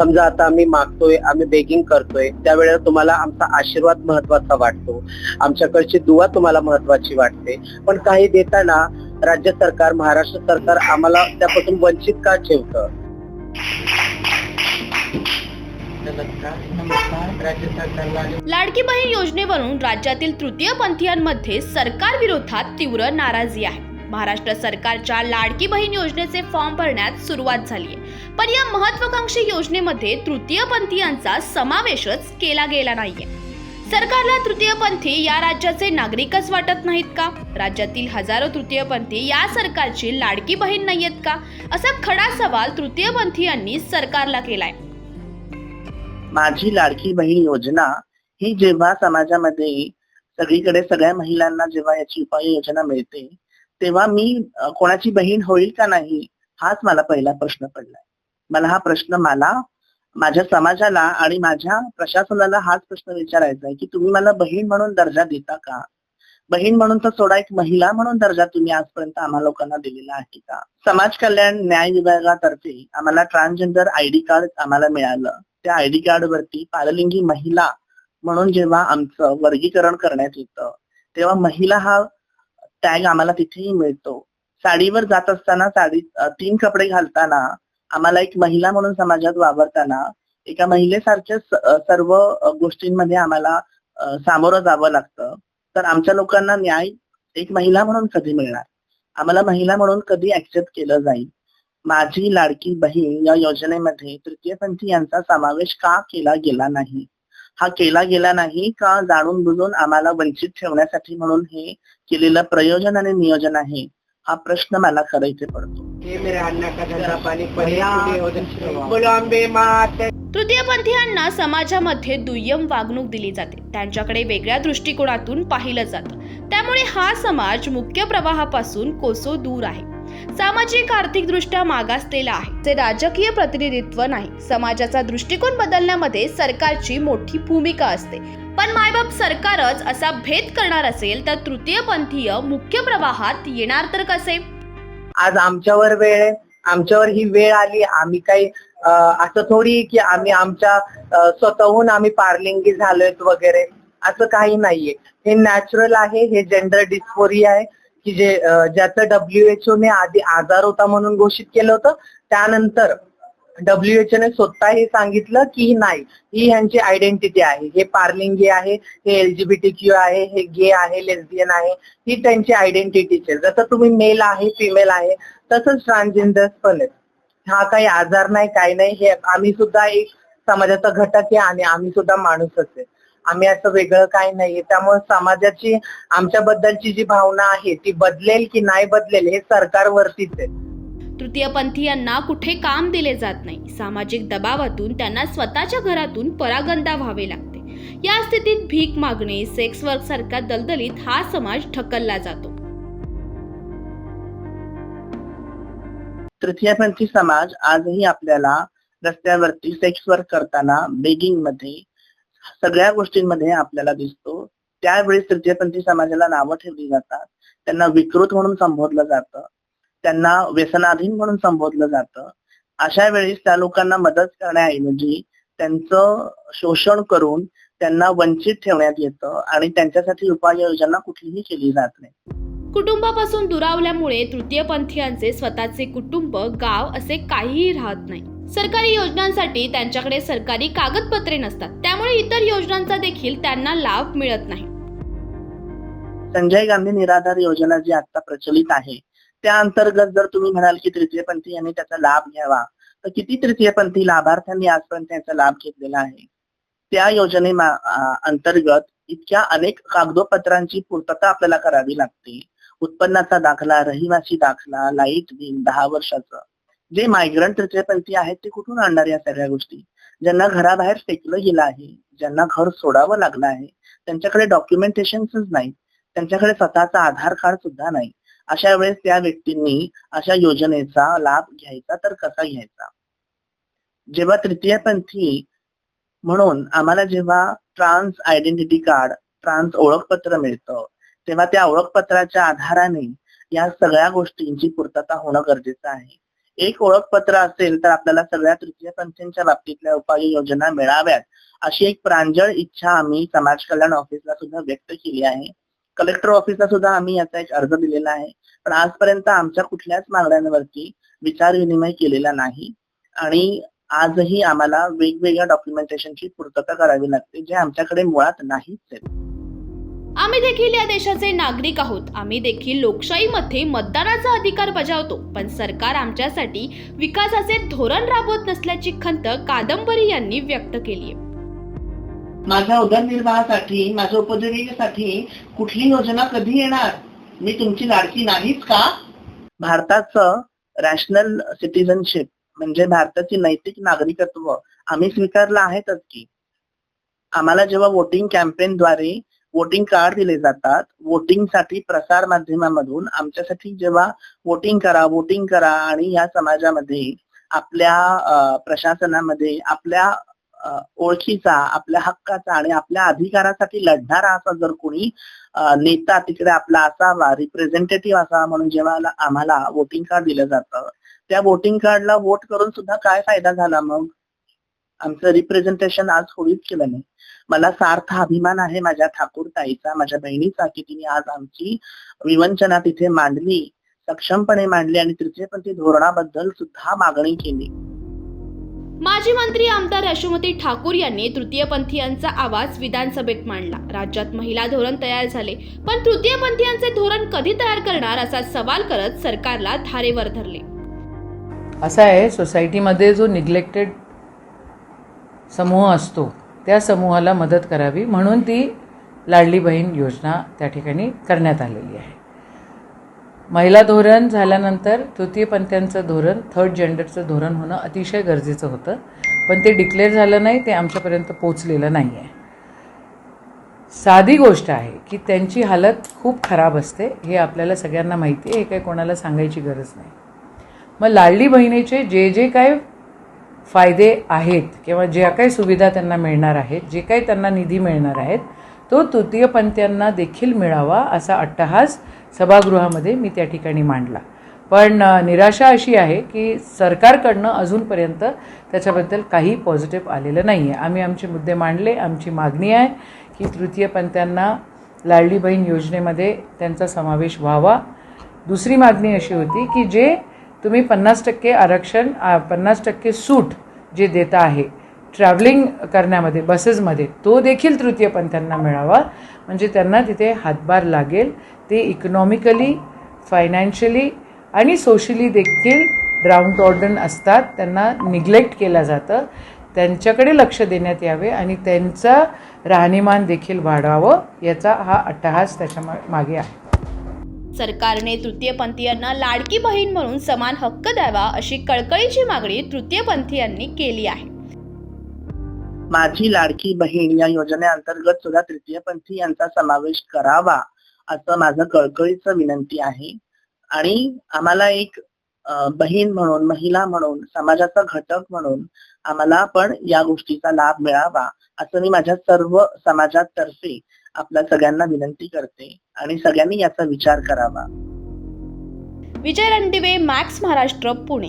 समजा आता आम्ही मागतोय आम्ही बेगिंग करतोय त्यावेळेला तुम्हाला आमचा आशीर्वाद महत्त्वाचा वाटतो. आमच्याकडची दुवा तुम्हाला महत्वाची वाटते. पण काही देताना राज्य सरकार महाराष्ट्र सरकार आम्हाला त्यापासून वंचित का ठेवतं? लाडकी बहीण योजनेवरून राज्यातील तृतीयपंथीयांमध्ये सरकार विरोधात तीव्र नाराजी आहे. महाराष्ट्र सरकारच्या लाडकी बहीण योजनेचे फॉर्म भरण्यात सुरुवात झाली आहे. पण या महत्वाकांक्षी योजनेमध्ये तृतीयपंथीयांचा समावेशच केला गेला नाहीये. सरकारला तृतीयपंथी या राज्याचे नागरिकच वाटत नाहीत का? राज्यातील हजारो तृतीयपंथी या सरकारची लाडकी बहीण नाहीयेत का? असा खडा सवाल तृतीयपंथीयांनी सरकारला केलाय. माझी लाडकी बहीण योजना ही जेव्हा समाजामध्ये सगळीकडे सगळ्या महिलांना जेव्हा याची उपाययोजना मिळते तेव्हा मी कोणाची बहीण होईल का नाही हाच मला पहिला प्रश्न पडलाय. मला हा प्रश्न मला माझ्या समाजाला आणि माझ्या प्रशासनाला हाच प्रश्न विचारायचा आहे की तुम्ही मला बहीण म्हणून दर्जा देता का? बहीण म्हणून तर सोडा एक महिला म्हणून दर्जा तुम्ही आजपर्यंत आम्हा लोकांना दिलेला आहे का? समाज कल्याण न्याय विभागातर्फे आम्हाला ट्रान्सजेंडर आयडी कार्ड आम्हाला मिळालं. त्या आयडी कार्ड वरती पारलिंगी महिला म्हणून जेव्हा आमचं वर्गीकरण करण्यात येतं तेव्हा महिला हा टॅग आम्हाला तिथेही मिळतो. साडीवर जात असताना साडी तीन कपडे घालताना आम्हाला एक महिला म्हणून समाजात वावरताना एका महिलेसारख्या सर्व गोष्टींमध्ये आम्हाला सामोरं जावं लागतं. तर आमच्या लोकांना न्याय एक महिला म्हणून कधी मिळणार? आम्हाला महिला म्हणून कधी ऍक्सेप्ट केलं जाईल? माझी लाडकी बहीण या योजनेमध्ये तृतीयपंथी यांचा समावेश का केला गेला नाही? हा केला गेला नाही का जाणून बुजून आम्हाला वंचित ठेवण्यासाठी म्हणून हे केलेलं प्रयोजन आणि नियोजन आहे? हा प्रश्न मला खरं इथे पडतो. हे मेरे अण्णा का धंदा पाणी बोलो आंबे माते। तृतीयपंथीयांना समाजामध्ये दुय्यम वागणूक दिली जाते. त्यांच्याकडे वेगळ्या दृष्टिकोनातून पाहिलं जातं. त्यामुळे हा समाज मुख्य प्रवाहापासून कोसो दूर आहे. सामाजिक आर्थिक दृष्ट्या मागासलेला आहे. ते राजकीय प्रतिनिधित्व नाही. समाजाचा दृष्टिकोन बदलण्यामध्ये सरकारची मोठी भूमिका असते. पण मायबाप सरकारच असा भेद करणार असेल तर तृतीयपंथीय मुख्य प्रवाहात येणार तर कसे? आज आमच्यावर वेळ आहे. आमच्यावर ही वेळ आली. आम्ही काही असं थोडी की आम्ही आमच्या स्वतःहून आम्ही पारलिंगी झालोय वगैरे असं काही नाहीये. हे नॅचरल आहे. हे जेंडर डिस्फोरिया आहे. की जे अं, ज्याचं डब्ल्यूएचओ ने आधी आजार होता म्हणून घोषित केलं होतं. त्यानंतर डब्ल्यूएचओ ने स्वतः हे सांगितलं की नाही ही ह्यांची आयडेंटिटी आहे. हे पारलिंगी आहे हे एलजीबीटी क्यू आहे हे गे आहे लेस्बियन आहे ही त्यांची आयडेंटिटीच आहे. जसं तुम्ही मेल आहे फिमेल आहे तसंच ट्रान्सजेंडर्स पण आहेत. हा काही आजार नाही काही नाही. हे आम्ही सुद्धा एक समाजाचा घटक आहे आणि आम्ही सुद्धा माणूसच आहे. आम्ही असं वेगळं काही नाहीये. त्यामुळे समाजाची आमच्याबद्दलची जी भावना आहे ती बदलेल की नाही बदलेल हे सरकारवरतीच आहे. तृतीयपंथीयांना कुठे काम दिले जात नाही. सामाजिक दबावातून त्यांना स्वतःच्या घरातून परागंदा व्हावे लागते. या स्थितीत भीक मागणे सेक्स वर्क सारख्या दलदलीत हा समाज ढकलला जातो. तृतीयपंथी समाज आजही आपल्याला रस्त्यावरती सेक्स वर्क करताना बेगिंगमध्ये सगळ्या गोष्टींमध्ये आपल्याला दिसतो. त्यावेळेस तृतीयपंथी समाजाला नावं ठेवली जातात. त्यांना विकृत म्हणून संबोधलं जातं. त्यांना व्यसनाधीन म्हणून संबोधलं जातं. अशा वेळेस त्या लोकांना मदत करण्याऐवजी त्यांचं शोषण करून त्यांना वंचित ठेवण्यात येतं आणि त्यांच्यासाठी उपाययोजना कुठलीही केली जात नाही. कुटुंबापासून दुरावल्यामुळे तृतीयपंथीयांचे स्वतःचे कुटुंब गाव असे काहीही राहत नाही. सरकारी योजनांसाठी त्यांच्याकडे सरकारी कागदपत्रे नसतात. त्यामुळे इतर योजनांचा देखील त्यांना लाभ मिळत नाही. संजय गांधी निराधार योजना जी आता प्रचलित आहे त्या अंतर्गत जर तुम्ही म्हणाल की तृतीयपंथी यांनी त्याचा लाभ घ्यावा तर किती तृतीयपंथी लाभार्थ्यांनी आजपर्यंत याचा लाभ घेतलेला आहे? त्या योजने अंतर्गत इतक्या अनेक कागदोपत्रांची पूर्तता आपल्याला करावी लागते. उत्पन्नाचा दाखला रहिवासी दाखला लाइट बिल दहा वर्षाचं. जे मायग्रंट तृतीयपंथी आहेत ते कुठून आणणार या सगळ्या गोष्टी? ज्यांना घराबाहेर फेकलं गेलं आहे ज्यांना घर सोडावं लागलं आहे त्यांच्याकडे डॉक्युमेंटेशनच नाही त्यांच्याकडे स्वतःचा आधार कार्ड सुद्धा नाही. अशा वेळेस त्या व्यक्तींनी अशा योजनेचा लाभ घ्यायचा तर कसा घ्यायचा? जेव्हा तृतीयपंथी म्हणून आम्हाला जेव्हा ट्रान्स आयडेंटिटी कार्ड ट्रान्स ओळखपत्र मिळतं तेव्हा त्या ओळखपत्राच्या आधाराने या सगळ्या गोष्टींची पूर्तता होणं गरजेचं आहे. एक ओळखपत्र असेल तर आपल्याला सगळ्या तृतीयपंथींच्या बाबतीतल्या उपाययोजना मिळाव्यात अशी एक प्रांजळ इच्छा आम्ही समाज कल्याण ऑफिसला सुद्धा व्यक्त केली आहे. कलेक्टर ऑफिसला सुद्धा आम्ही याचा एक अर्ज दिलेला आहे. पण आजपर्यंत आमच्या कुठल्याच मागण्यांवरती विचार विनिमय केलेला नाही. आणि आजही आम्हाला वेगवेगळ्या डॉक्युमेंटेशनची पूर्तता करावी लागते जे आमच्याकडे मुळात नाहीच आहे आम्ही देखील या देशाचे नागरिक आहोत. आम्ही देखील लोकशाहीमध्ये मतदानाचा अधिकार बजावतो. पण सरकार आमच्यासाठी विकासाचे धोरण राबवत नसल्याची खंत कादंबरी यांनी व्यक्त केली आहे माझ्या उदरनिर्वाहासाठी माझ्या उपजीविकेसाठी कुठली योजना कधी येणार? मी तुमची लाडकी नाहीच का? भारताचं रॅशनल सिटीजनशिप म्हणजे भारताची नैतिक नागरिकत्व आम्ही स्वीकारलं आहेतच की. आम्हाला जेव्हा वोटिंग कॅम्पेनद्वारे वोटिंग कार्ड दिले जातात वोटिंगसाठी प्रसार माध्यमामधून आमच्यासाठी जेव्हा वोटिंग करा वोटिंग करा आणि या समाजामध्ये आपल्या प्रशासनामध्ये आपल्या ओळखीचा आपल्या हक्काचा आणि आपल्या अधिकारासाठी लढणारा असा जर कोणी नेता तिकडे आपला असावा रिप्रेझेंटेटिव्ह असावा म्हणून जेव्हा आम्हाला वोटिंग कार्ड दिलं जातं त्या वोटिंग कार्डला वोट करून सुद्धा काय फायदा झाला मग? आमचं रिप्रेझेंटेशन आज होळीच केलं नाही. मला सार्थ अभिमान आहे माझ्या ठाकूर ताईचा माझ्या बहिणीचा की तिने आज आमची विवंचना तिथे मांडली सक्षमपणे मांडली आणि तृतीयपंथी धोरणाबद्दल सुद्धा मागणी केली. माजी मंत्री आमदार यशोमती ठाकूर यांनी तृतीयपंथीयांचा आवाज विधानसभेत मांडला. राज्यात महिला धोरण तयार झाले पण तृतीयपंथीयांचे धोरण कधी तयार करणार असा सवाल करत सरकारला धारेवर धरले. असं आहे सोसायटीमध्ये जो निग्लेक्टेड समूह असतो त्या समूहाला मदत करावी म्हणून ती लाडली बहीण योजना त्या ठिकाणी करण्यात आलेली आहे. महिला धोरण झाल्यानंतर तृतीयपंथ्यांचं धोरण थर्ड जेंडरचं धोरण होणं अतिशय गरजेचं होतं. पण ते डिक्लेअर झालं नाही ते आमच्यापर्यंत पोचलेलं नाही आहे साधी गोष्ट आहे की त्यांची हालत खूप खराब असते हे आपल्याला सगळ्यांना माहिती आहे हे काही कोणाला सांगायची गरज नाही. मग लाडली बहिणीचे जे जे काय फायदे आहेत किंवा ज्या काही सुविधा त्यांना मिळणार आहेत जे काही त्यांना निधी मिळणार आहेत तो तृतीयपंथ्यांना देखील मिळावा असा अट्टहास सभागृहामध्ये मी त्या ठिकाणी मांडला. पण निराशा अशी आहे की सरकारकडनं अजूनपर्यंत त्याच्याबद्दल काही पॉझिटिव्ह आलेलं नाही आहे आम्ही आमचे मुद्दे मांडले आमची मागणी आहे की तृतीयपंथ्यांना लाडली बहीण योजनेमध्ये त्यांचा समावेश व्हावा. दुसरी मागणी अशी होती की जे तुम्ही पन्नास टक्के आरक्षण पन्नास टक्के सूट जे देता आहे ट्रॅव्हलिंग करण्यामध्ये बसेसमध्ये तो देखील तृतीयपंथ्यांना मिळावा. म्हणजे त्यांना तिथे हातभार लागेल. ते इकॉनॉमिकली फायनान्शियली आणि सोशली देखील डाऊन असतात. त्यांना निग्लेक्ट केलं जातं. त्यांच्याकडे लक्ष देण्यात यावे आणि त्यांचं राहणीमान देखील वाढावं याचा हा अट्टहास त्याच्या मा- मागे आहे. सरकारने तृतीयपंथीयांना लाडकी बहीण म्हणून समान हक्क द्यावा अशी कळकळीची मागणी तृतीयपंथीयांनी केली आहे. माझी लाडकी बहीण या योजनेअंतर्गत सुद्धा तृतीयपंथी यांचा समावेश करावा असं माझं कळकळीचं विनंती आहे. आणि आम्हाला एक बहीण म्हणून महिला म्हणून समाजाचा घटक म्हणून आम्हाला पण या गोष्टीचा लाभ मिळावा असं मी माझ्या सर्व समाजातर्फे आपल्या सगळ्यांना विनंती करते आणि सगळ्यांनी याचा विचार करावा. विजय रणदिवे मॅक्स महाराष्ट्र पुणे.